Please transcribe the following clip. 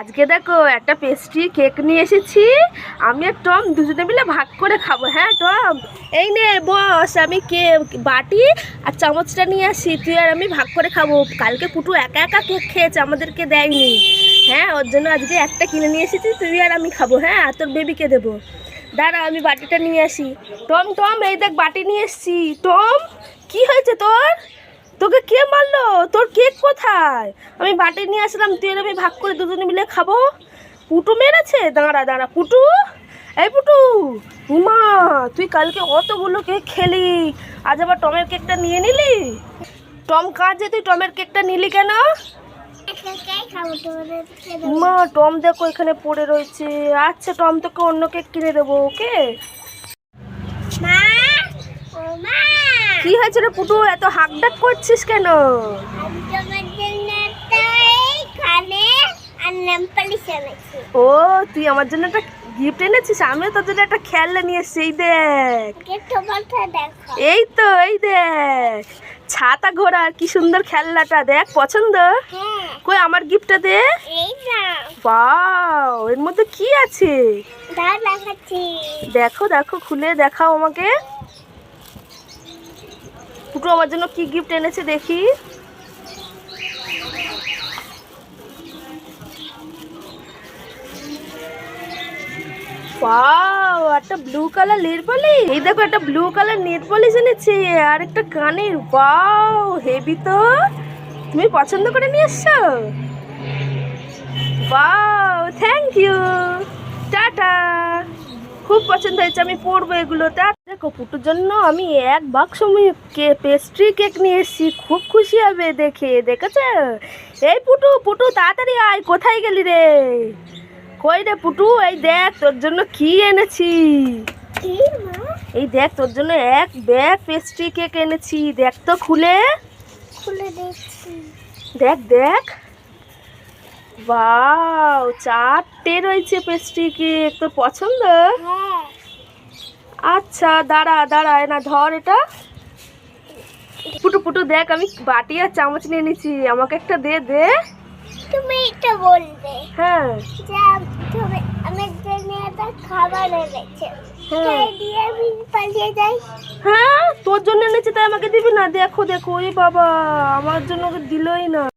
আজকে দেখো একটা পেস্ট্রি কেক নিয়ে এসেছি। আমি আর টম দুজনে মিলে ভাগ করে খাব। হ্যাঁ টম? এই নে, বস, আমি কে বাটি আর চামচটা নিয়ে আসি। তুই আর আমি ভাগ করে খাব। কালকে পুটু একা একা কেক খেয়েছে, আমাদেরকে দেয়নি। হ্যাঁ ওর জন্য আজকে একটা কিনে নিয়ে এসেছি, তুই আর আমি খাব। হ্যাঁ আর তোর বেবিকে দেবো। দাঁড়া, আমি বাটিটা নিয়ে আসি। টম টম, এই দেখ, বাটি নিয়ে এসছি। টম, কি হয়েছে তোর? তোকে কে মারলো? তোর কেক কোথায়? আমি বাটি নিয়ে আসলাম তুই আমি ভাগ করে দুজনে মিলে খাব। পুটু মেরেছে? দাঁড়া দাঁড়া পুটু। এই পুটু উমা তুই কালকে অতগুলো কেক খেলি। আজ আবার টমের কেকটা নিয়ে নিলি? টম কাজে তুই টমের কেকটা নিলি কেন? মা টম দেখো এখানে পড়ে রয়েছে। আচ্ছা টম তোকে অন্য কেক কিনে দেবো ওকে? কি হয়েছে রে পুটু এত হাক ডাক করছিস কেন? ও তুই আমার জন্য একটা গিফট এনেছিস আমিও তোর জন্য একটা খেলনা নিয়ে এসেছি এই দেখ। এই তো এই দেখ। ছাতা ঘোড়া কি সুন্দর খেলনাটা দেখ পছন্দ? কই আমার গিফটটা দে। বাও এর মধ্যে কি আছে? দেখো দেখো খুলে দেখাও আমাকে। পুটু আমার জন্য কি গিফট এনেছে দেখি। একটা ব্লু কালার পলিশ এই দেখো, একটা ব্লু কালার নেল পলিশ আর একটা কানের। হেভি তো। তুমি পছন্দ করে নিয়ে এসছো? Thank you tata. খুব পছন্দ হয়েছে, আমি পড়ব এগুলো। টা দেখো পুটুর জন্য আমি এক বাক্স কে পেস্ট্রি কেক নিয়ে এসেছি। খুব খুশি হবে দেখে দেখেছে? এই পুটু পুটু তাড়াতাড়ি আয় কোথায় গেলি রে? কই রে পুটু? এই দেখ তোর জন্য কি এনেছি। এই দেখ তোর জন্য এক ব্যাগ পেস্ট্রি কেক এনেছি। দেখ তো খুলে। খুলে দেখছি। দেখ দেখ। বাও চারটে রয়েছে পেস্ট্রি কেক তোর পছন্দ? হ্যাঁ আচ্ছা দাঁড়া দাঁড়া না ধর এটা। পুটু পুটু দেখ আমি বাটি আর চামচ নিয়ে নিচ্ছি আমাকে একটা দে দে। তুমি এটা বলবে। হ্যাঁ। তুমি আমার জন্য একটা খাবার এনেছে। হ্যাঁ। তাই আমি পালিয়ে যাই। হ্যাঁ তোর জন্য এনেছি তাই আমাকে দিবি না? দেখো দেখো ওই বাবা আমার জন্য ওকে দিলই না।